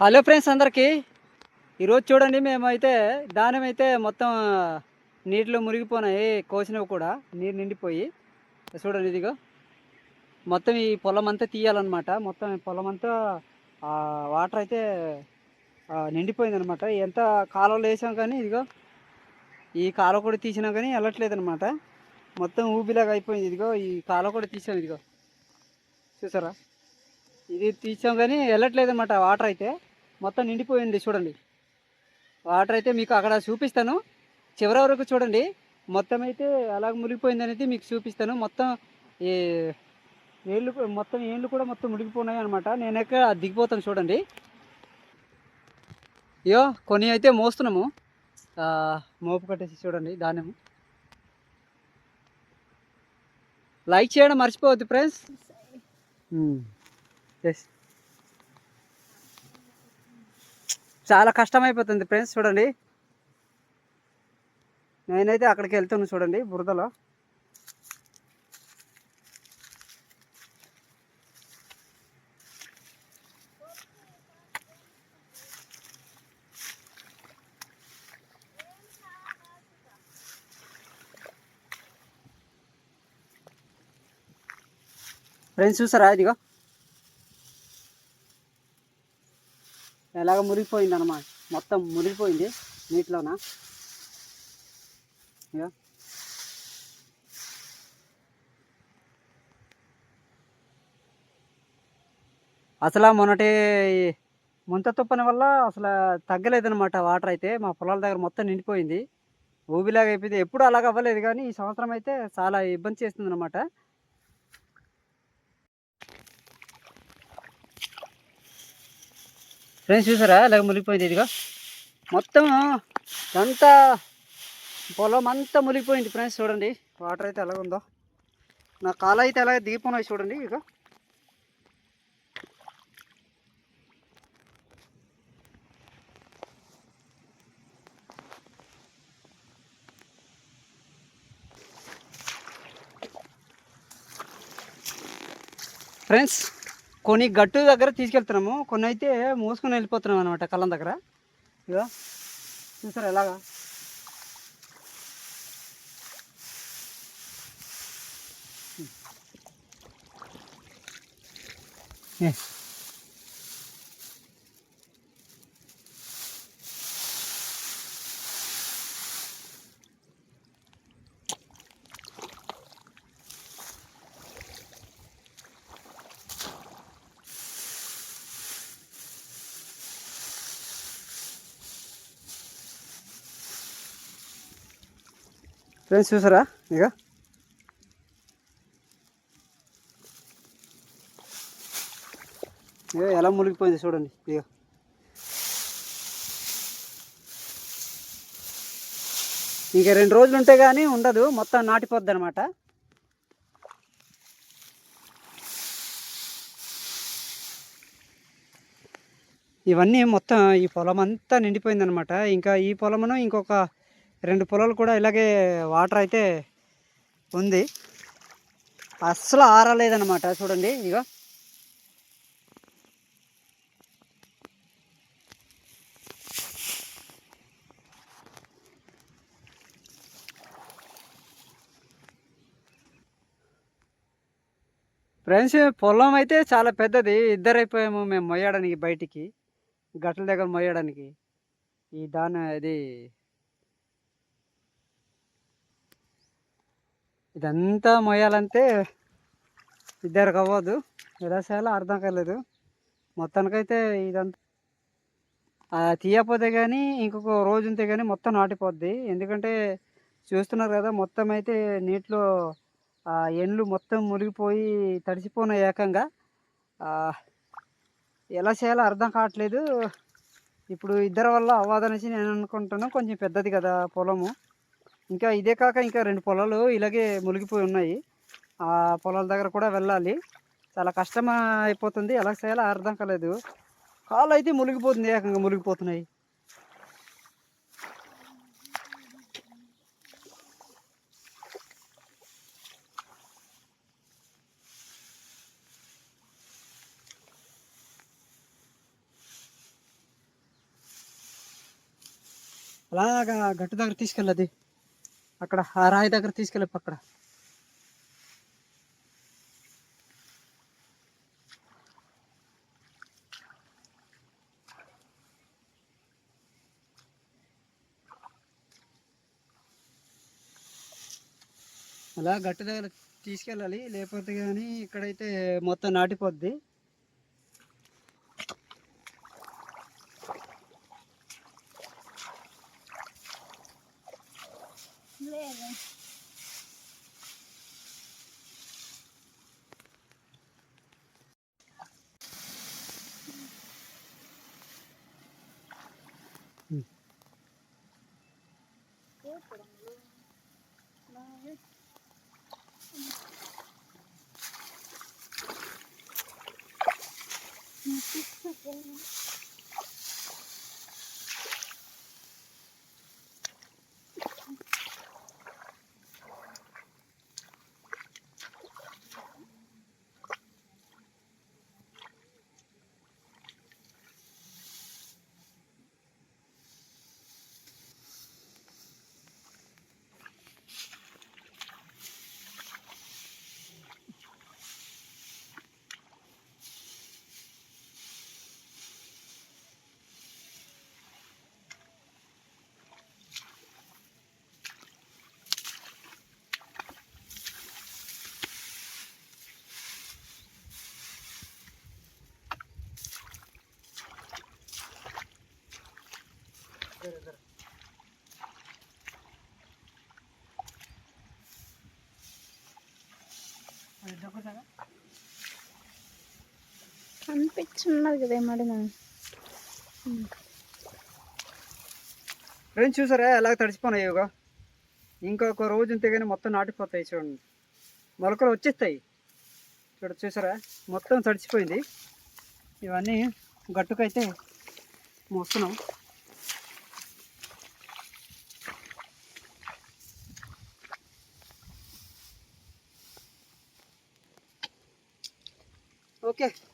Hello friends అందరికీ. ఈరోజు చూడండి మేమైతే ధాన్యం అయితే మొత్తం నీటిలో మునిగిపోయినాయి కోసినవి కూడా నీరు నిండిపోయి. చూడండి ఇదిగో. మొత్తం ఈ పొలం అంతా తీయాలన్నమాట. మొత్తం ఈ పొలం అంతా ఆ, వాటర్ అయితే నిండిపోయిందనమాట ఎంత కాలువలో వేసాం కానీ ఇదిగో ఈ కాలువ కూడా తీసినా కానీ వెళ్ళట్లేదు అనమాట మొత్తం ఊబిలాగా అయిపోయింది. ఇదిగో ఈ కాలువ కూడా తీసాం ఇదిగో. చూసారా? ఇది తీసాం కానీ వెళ్ళట్లేదు అనమాట వాటర్ అయితే మొత్తం నిండిపోయింది చూడండి. వాటర్ అయితే మీకు అక్కడ చూపిస్తాను. చివరి వరకు చూడండి. మొత్తం అయితే అలాగ మునిగిపోయింది అనేది మీకు చూపిస్తాను. మొత్తం ఈ ఏళ్ళు మొత్తం ఏళ్ళు కూడా మొత్తం మునిగిపోయినాయి అనమాట నేను ఎక్కడ దిగిపోతాను చూడండి. అయ్యో కొన్ని అయితే మోస్తున్నాము. మోపు కట్టేసి చూడండి ధాన్యము లైక్ చేయడం మర్చిపోవద్దు ఫ్రెండ్స్. చాలా కష్టమైపోతుంది ఫ్రెండ్స్ చూడండి. నేనైతే అక్కడికి వెళ్తాను చూడండి బురదలో. ఫ్రెండ్స్ చూసారా? ఇదిగో. ఎలాగ మురిగిపోయింది అన్నమాట మొత్తం మురిగిపోయింది నీటిలోన? ఇక అసలు మొన్నటి ముంత తుప్పని వల్ల అసలు తగ్గలేదనమాట వాటర్ అయితే. మా పొలాల దగ్గర మొత్తం నిండిపోయింది. ఊబిలాగా అయిపోయింది ఎప్పుడు అలాగ అవ్వలేదు కానీ ఈ సంవత్సరం అయితే చాలా ఇబ్బంది చేస్తుంది అనమాట ఫ్రెండ్స్ చూసారా? ఇలాగ మునిగిపోయింది ఇదిగో. మొత్తం అంతా పొలం అంతా మునిగిపోయింది ఫ్రెండ్స్ చూడండి. వాటర్ అయితే ఎలాగుందో నా కాలు అయితే ఎలాగ దిగిపోయినాయి చూడండి ఇక ఫ్రెండ్స్ కొన్ని గట్టు దగ్గర తీసుకెళ్తున్నాము కొన్ని అయితే మోసుకొని వెళ్ళిపోతున్నాం అనమాట కళ్ళం దగ్గర ఇదో చూసారా ఎలాగా ఏ. ఫ్రెండ్స్ చూసారా? ఇక ఇక ఎలా మునిగిపోయింది చూడండి. ఇక ఇంకా రెండు రోజులు ఉంటే కానీ ఉండదు మొత్తం నాటిపోద్ది అనమాట ఇవన్నీ మొత్తం ఈ పొలం అంతా నిండిపోయింది అనమాట ఇంకా ఈ పొలమును ఇంకొక రెండు పొలాలు కూడా ఇలాగే వాటర్ అయితే ఉంది. అస్సలు ఆరలేదన్నమాట చూడండి ఇక ఫ్రెండ్స్ పొలం అయితే చాలా పెద్దది. ఇద్దరైపోయాము మేము మొయ్యడానికి బయటికి గట్ల దగ్గర మొయ్యడానికి. ఈ దాని ఇది ఇదంతా మొయ్యాలంటే ఇద్దరికి అవ్వదు. ఎలా చేయాలో అర్థం కాలేదు. మొత్తానికైతే ఇదంతా ఆ, తీయకపోతే కానీ ఇంకొక రోజు ఉంటే కానీ మొత్తం నాటిపోద్ది. ఎందుకంటే చూస్తున్నారు కదా మొత్తం అయితే నీటిలో ఆ ఎండ్లు మొత్తం మునిగిపోయి తడిసిపోయిన ఏకంగా. ఎలా చేయాలో అర్థం కావట్లేదు. ఇప్పుడు ఇద్దరి వల్ల అవ్వదనేసి నేను అనుకుంటున్నాను కొంచెం పెద్దది కదా పొలము. ఇంకా ఇదే కాక ఇంకా రెండు పొలాలు ఇలాగే మునిగిపోయి ఉన్నాయి. ఆ పొలాల దగ్గర కూడా వెళ్ళాలి. చాలా కష్టం అయిపోతుంది. ఎలా చేయాలో అర్థం కాలేదు. కాళ్ళు అయితే మునిగిపోతుంది. ఏకంగా మునిగిపోతున్నాయి. అలాగా గట్టు దగ్గర తీసుకెళ్ళది. అక్కడ ఆ రాయి దగ్గర తీసుకెళ్ళి అక్కడ అలా గట్టు దగ్గర తీసుకెళ్ళాలి లేకపోతే కానీ ఇక్కడైతే మొత్తం నాటిపోద్ది. của luôn nó hết అనిపించున్నది కదా ఏమడినా ఫ్రెండ్స్ చూసారా? ఎలా తడిచిపోయినాయి ఇవిగో. ఇంకొక రోజు ఉంటే కానీ మొత్తం నాటిపోతాయి చూడండి. మొలకలు వచ్చేస్తాయి. చూడ చూసారా? మొత్తం తడిచిపోయింది. ఇవన్నీ గట్టుకైతే మోస్తున్నాం. Okay.